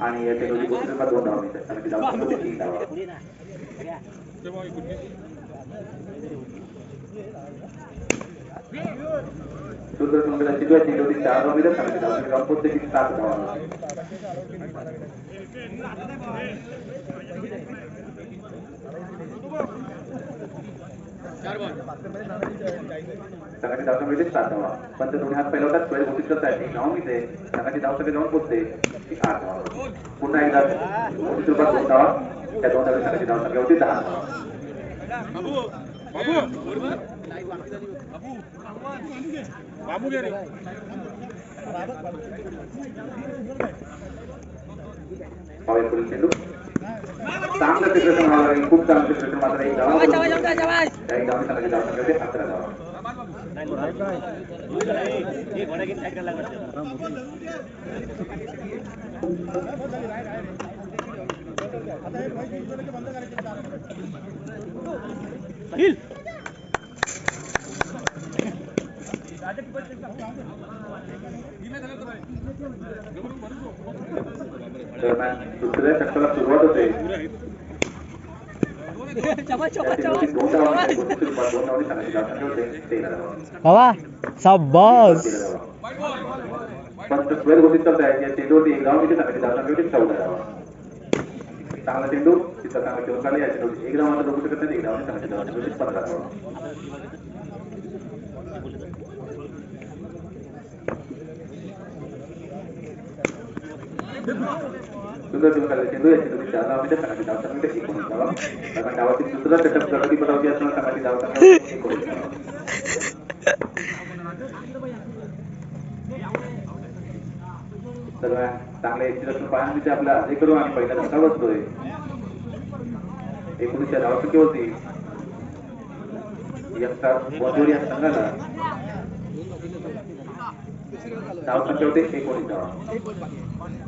आणि या चेंडूची गोष्टीला दोन धाव मिळतात कारण की धाव संख्या होती तीन धावा सुंदर सुंदर अशी दुसऱ्या चेंडूवरती चार धाव मिळतात कारण की धाव संख्या प्रत्येकी सात धावा संघाची धाव सात धावा पण ते दोन्ही हात पहिला होतात पहिल्या घोषित करतायत एक धाव मिळते संघाची धाव संख्या जाऊन पोहोचते ती आठ धावा पुन्हा एकदा घोषित रूपात दोन धावा त्या दोन धावे संघाची धाव संख्या होती दहा धावा बाबू घे चांगलं क्षेत्ररक्षण व्हावं लागेल खूप चांगलं क्षेत्ररक्षण मात्र एक त्या एक संघाची धाव संख्या होते अकरा धावा दरम्यान दुसऱ्या षटकाला सुरुवात होते. त्या चेंडूवरती दोन धावा मिळतात. घोषित रूपात दोन धावांनी संघाची धाव संख्या होते तेरा धावा बाबा शाबास तेरा धावा पण तो स्क्वेअर घोषित करतायत या चेंडूवरती एक धाव मिळते संघाची धाव संख्या होती चौदा धावा चांगला चेंडू तिथं चांगला चेंडू काढला या चेंडूवरती एक धाव मात्र रोखू शकत नाही एक धावाने संघाची धाव संख्या होती पंधरा धावा सुंदर चेंडू काढला चेंडू या चेंडूची चार धाव मिळते संघाची धाव संख्या होते एकोणीस धावा दरम्यान डावाची दुसरा षटक प्रगती पदावरती असताना संघाची धाव संख्या होती एकोणीस धावा दरम्यान चांगल्या एक्सिलेशन पाहण्याचे आपला हे करू आणि पहिला धक्का बसतोय एकोणीसच्या धावसंख्येवरती एकटा वंजोरी या संघाला धावसंख्या होते एकोणीस धावा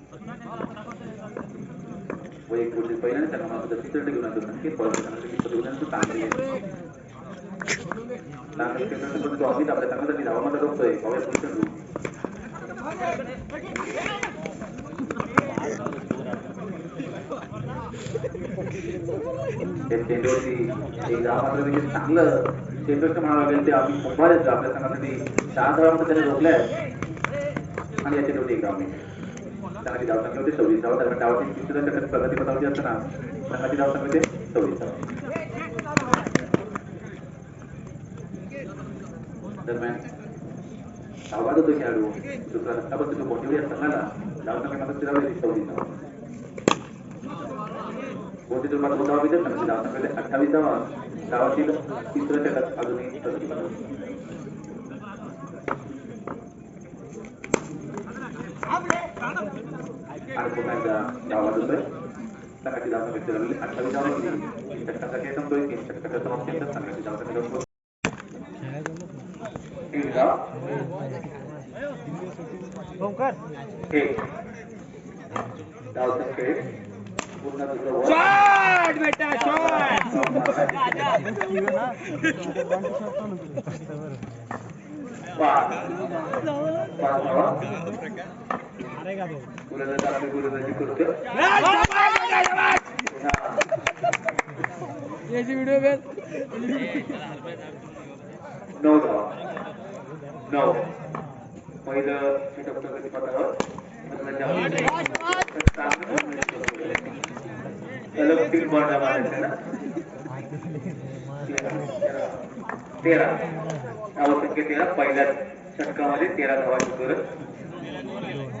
व एक पुढील पहिल्याने त्यांना मात्र तिसरं घेऊन आणतो नक्की परत संघाची प्रतिबंधन तू चांगली आहे चांगलं क्षेत्राचं पण तो अमित आपल्या संघासाठी धावा मात्र रोखतोय पाहूया पुढचं चेंडू. त्या चेंडूवरती एक धाव मात्र देखील चांगलं चेंडूचं म्हणावं लागेल ते आम्ही कुंभार आहेत आपल्या संघासाठी चार धावा मात्र त्याने रोखल्या आहेत आणि या चेंडूवरती एक धाव मिळते संघाची धाव संख्या होती सव्वीस धावा दरम्यान डावाची तिसऱ्या षटकात प्रगती पदावरती असताना संघाची धाव संख्या होते सव्वीस धावा दरम्यान धावा होतो खेळाडू दुसरा धक्का बसतो तो कोणत्याही या संघाला धाव संख्या मात्र स्थिरावली सव्वीस धावा कोणती तुम्हाला दोन धावा मिळते संघाची धाव संख्या होते अठ्ठावीस धावा धावाची तिसऱ्या षटकात अजूनही प्रगती पदावर संख्या दोन एक धाव एक धावचा खेळ पुन्हा दुसरं वर. शॉट बेटा शॉट पाच. पाच गोलंदाजी करतोय नऊ धावा नऊ पहिलं प्रगती पथावर सलग तीन बॉल मारायचे ना तेरा आवश्यक तेरा पहिल्या षटकामध्ये तेरा धावांची गरज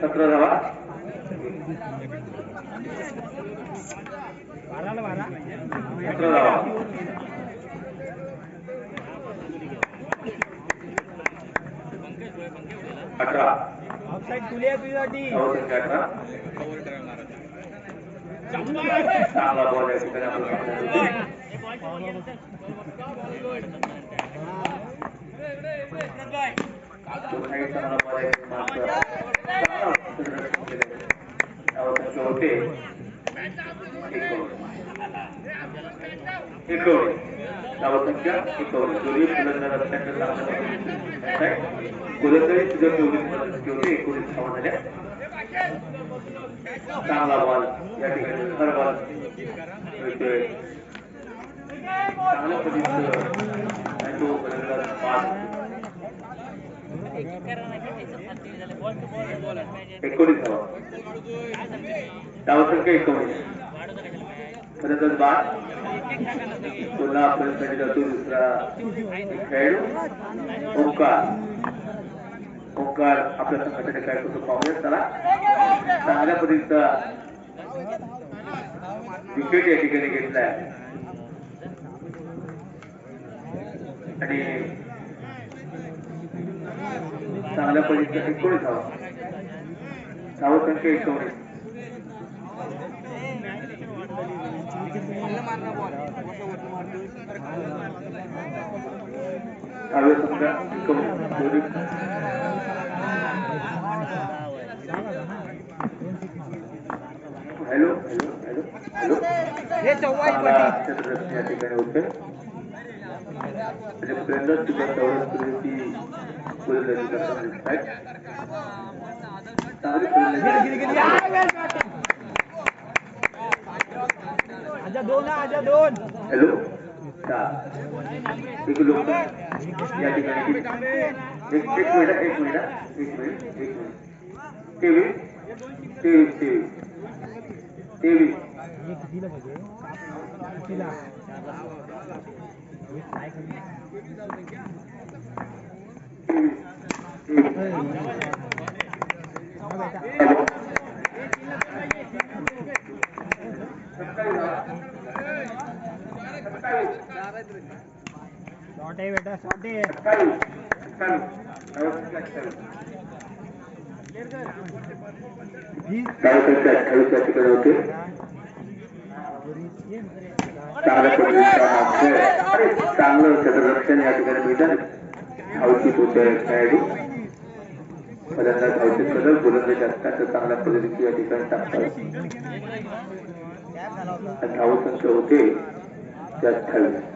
सतरा धावा सतरा धावा अठरा धावसंख्या अठरा চলতে একুশ তাবসংখ্যা একুশ দলীয় ফুলন্দার সেন্টার তাবসংখ্যা কুলন্দারের সুযোগ একুশ সমাধানে होते एकोणीस धावसंख्या एकोणीस दोन्ही फलंदाज अत्यंत चांगल्या गोलंदाजी सुद्धा चोवीस होते एकोणीस धावा झाल्या चांगला बॉल या ठिकाणी हर बॉल मिळतोय चांगल्या पद्धतीचं आणि तो गोलंदाज पाच एकोणीस धावा धावसंख्या एकोणीस फलंदाज बाद पुन्हा फलंदाजी जातो दुसरा खेळाडू ओंकार ओंकार आपल्या संघासाठी काय करतो. पाहूया चला चांगल्या पद्धतीचा विकेट या ठिकाणी घेतलाय आणि चांगल्या पद्धतीचा एकोणीस धावा. धावसंख्या संख्या एकोणीस. दोन्ही बॉल हॅलो? हॅलो या ठिकाणी होते. हॅलो चार एक लोक या ठिकाणी एक एक मिनिट एक मिनिट एक मिनिट एक मिनिट। तेवीस तेवीस तेवीस तेवीस कितीला तेवीस हॅलो शॉर्ट आहे बेटा शॉर्ट आहे अठ्ठावीस अठ्ठावीस धावसंख्या अठ्ठावीस धावसंख्या अठ्ठावीस या ठिकाणी होते चांगल्या पद्धतीचा हा खेळ आणि चांगलं क्षेत्ररक्षण या ठिकाणी मिळतात धावचित होते खेळाडू फलंदाज धावचित करतात गोलंदाज अत्यंत चांगल्या पद्धतीची या ठिकाणी टाकतात धावसंख्या होते अठ्ठावीस